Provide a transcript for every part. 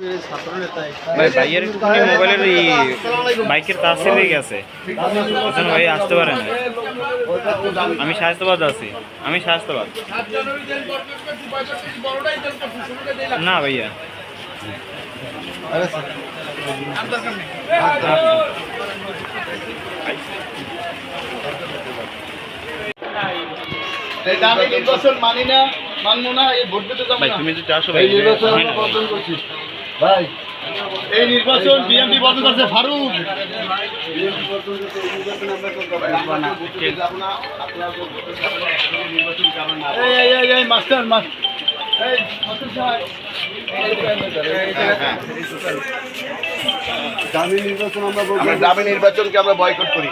ভাই ভাইয়ের মোবাইলের এই বাইকের তার ছেড়ে গেছে। ওখানে ভাই আসতে পারে না আমি শায়স্তাবাদ আছি। আমি শায়স্তাবাদ না ভাইয়া। নির্বাচন মানি না মানবো না এই ভোট দিতে যাব তুমি তো চারশো ভাই নির্বাচন করছি। ভাই। এই নির্বাচন বিএনপি বর্জন করছে ফারুক। এই, এই, এই, এই, মাস্টার মাস্টার। দামি নির্বাচন আমরা গ্রামীণ নির্বাচনকে আমরা বয়কট করি।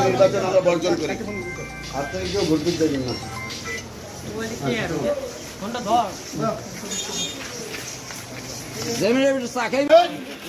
নির্বাচন আমরা বর্জন করি আর আট তারিখেও ভোট দিতে দেবেন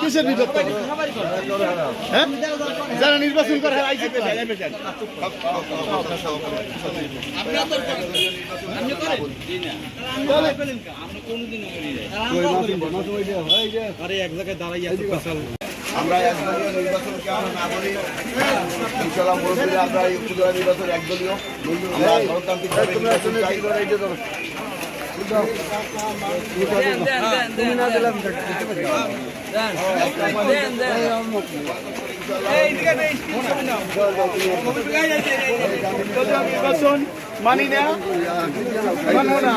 কিসের বিভক্ত হ্যাঁ? যারা নির্বাচন করে আইসি আমরা একদলীয় নির্বাচনকে আমরা না বলি ইনশাল্লাহ মন্দিরে আমরা এই উপজেলা নির্বাচন একদলীয়। আমরা গণতান্ত্রিক নির্বাচন মানি না মানবো না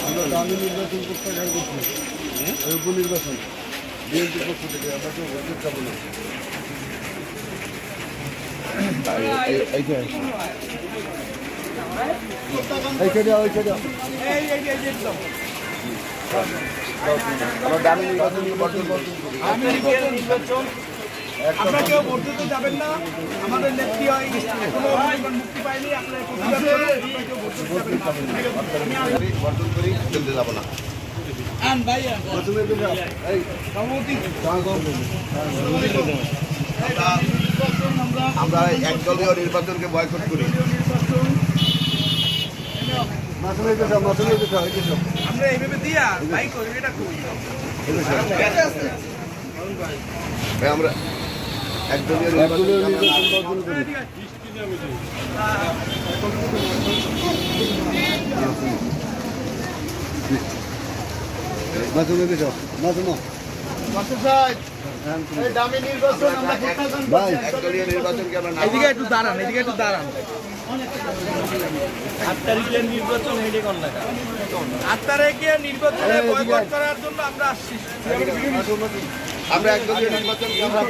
আমরা দামি নির্বাচন করতে করছি উপনির্বাচন বিএনপি পক্ষ থেকে আমরা কেউ ভোট যাব না আমরা কেউ ভোট দিতে যাবেন না আমাদের নেত্রী হয় মুক্তি পায়নি বর্জন করি চলতে যাব না আমরা একদলীয় নির্বাচনকে বয়কট করি। আমরা এইভাবে দিয়া বাইক করি এটা করি আমরা। একদলীয় নির্বাচনকে আমরা না আট তারিখের নির্বাচন হেডে কোন আট তারিখে নির্বাচনে বয়কট করার জন্য আমরা আসছি। আমরা একদলীয় আমরা